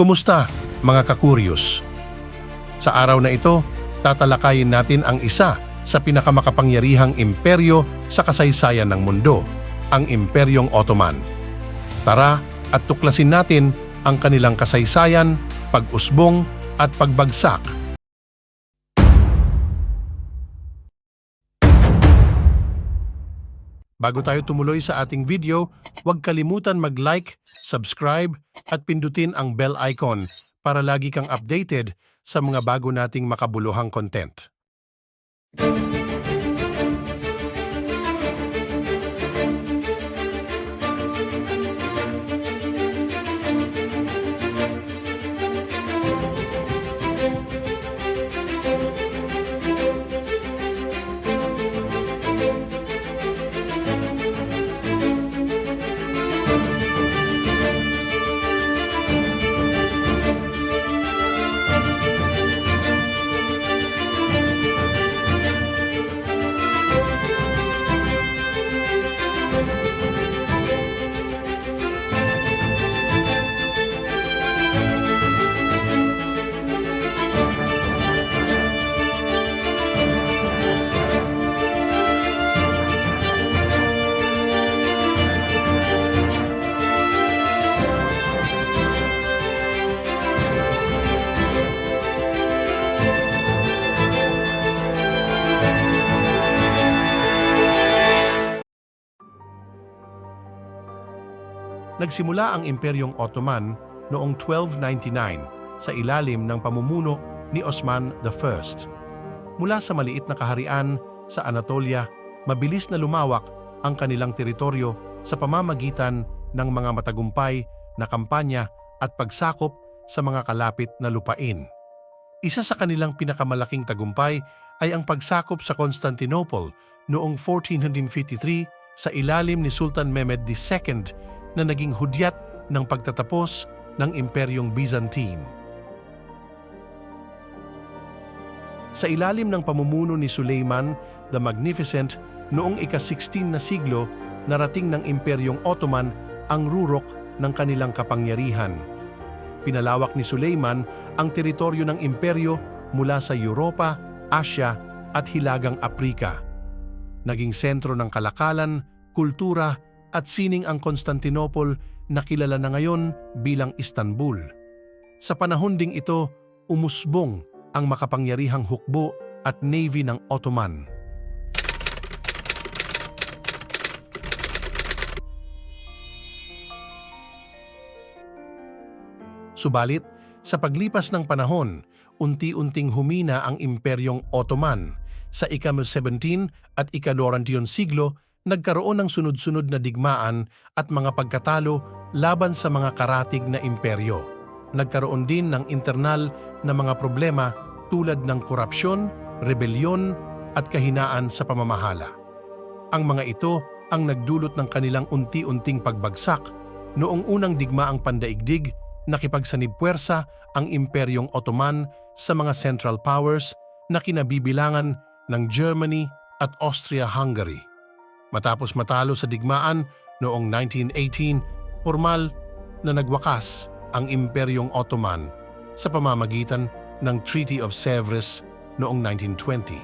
Kumusta mga kakuryos? Sa araw na ito, tatalakayin natin ang isa sa pinakamakapangyarihang imperyo sa kasaysayan ng mundo, ang Imperyong Ottoman. Tara at tuklasin natin ang kanilang kasaysayan, pag-usbong at pagbagsak. Bago tayo tumuloy sa ating video, huwag kalimutan mag-like, subscribe at pindutin ang bell icon para lagi kang updated sa mga bago nating makabuluhang content. Nagsimula ang Imperyong Ottoman noong 1299 sa ilalim ng pamumuno ni Osman I. Mula sa maliit na kaharian sa Anatolia, mabilis na lumawak ang kanilang teritoryo sa pamamagitan ng mga matagumpay na kampanya at pagsakop sa mga kalapit na lupain. Isa sa kanilang pinakamalaking tagumpay ay ang pagsakop sa Constantinople noong 1453 sa ilalim ni Sultan Mehmed II na naging hudyat ng pagtatapos ng Imperyong Byzantine. Sa ilalim ng pamumuno ni Suleiman the Magnificent noong ika-16 na siglo, narating ng Imperyong Ottoman ang rurok ng kanilang kapangyarihan. Pinalawak ni Suleiman ang teritoryo ng imperyo mula sa Europa, Asya at Hilagang Aprika. Naging sentro ng kalakalan, kultura at sining ang Constantinople na kilala na ngayon bilang Istanbul. Sa panahon ding ito, umusbong ang makapangyarihang hukbo at navy ng Ottoman. Subalit, sa paglipas ng panahon, unti-unting humina ang Imperyong Ottoman. Sa ika-17 at ika-21 siglo, nagkaroon ng sunod-sunod na digmaan at mga pagkatalo laban sa mga karatig na imperyo. Nagkaroon din ng internal na mga problema tulad ng korupsyon, rebelyon at kahinaan sa pamamahala. Ang mga ito ang nagdulot ng kanilang unti-unting pagbagsak noong unang digmaang pandaigdig nakipagsanib puwersa ang Imperyong Ottoman sa mga Central Powers na kinabibilangan ng Germany at Austria-Hungary. Matapos matalo sa digmaan noong 1918, formal na nagwakas ang Imperyong Ottoman sa pamamagitan ng Treaty of Sèvres noong 1920.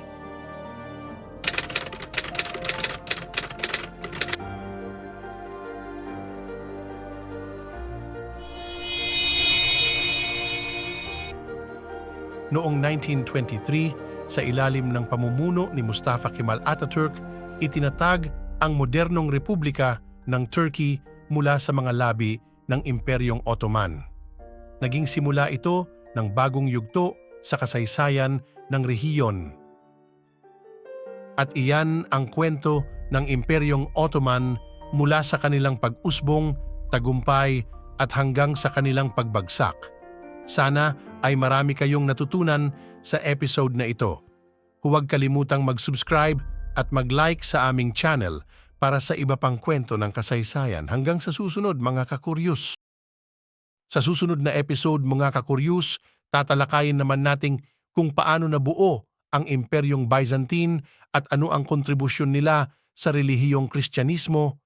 Noong 1923, sa ilalim ng pamumuno ni Mustafa Kemal Ataturk, itinatag ang modernong republika ng Turkey mula sa mga labi ng Imperyong Ottoman. Naging simula ito ng bagong yugto sa kasaysayan ng rehiyon. At iyan ang kwento ng Imperyong Ottoman mula sa kanilang pag-usbong, tagumpay at hanggang sa kanilang pagbagsak. Sana ay marami kayong natutunan sa episode na ito. Huwag kalimutang mag-subscribe at mag-like sa aming channel para sa iba pang kwento ng kasaysayan hanggang sa susunod mga kakuryus. Sa susunod na episode mga kakuryus, tatalakayin naman nating kung paano nabuo ang Imperyong Byzantine at ano ang kontribusyon nila sa relihiyong Kristyanismo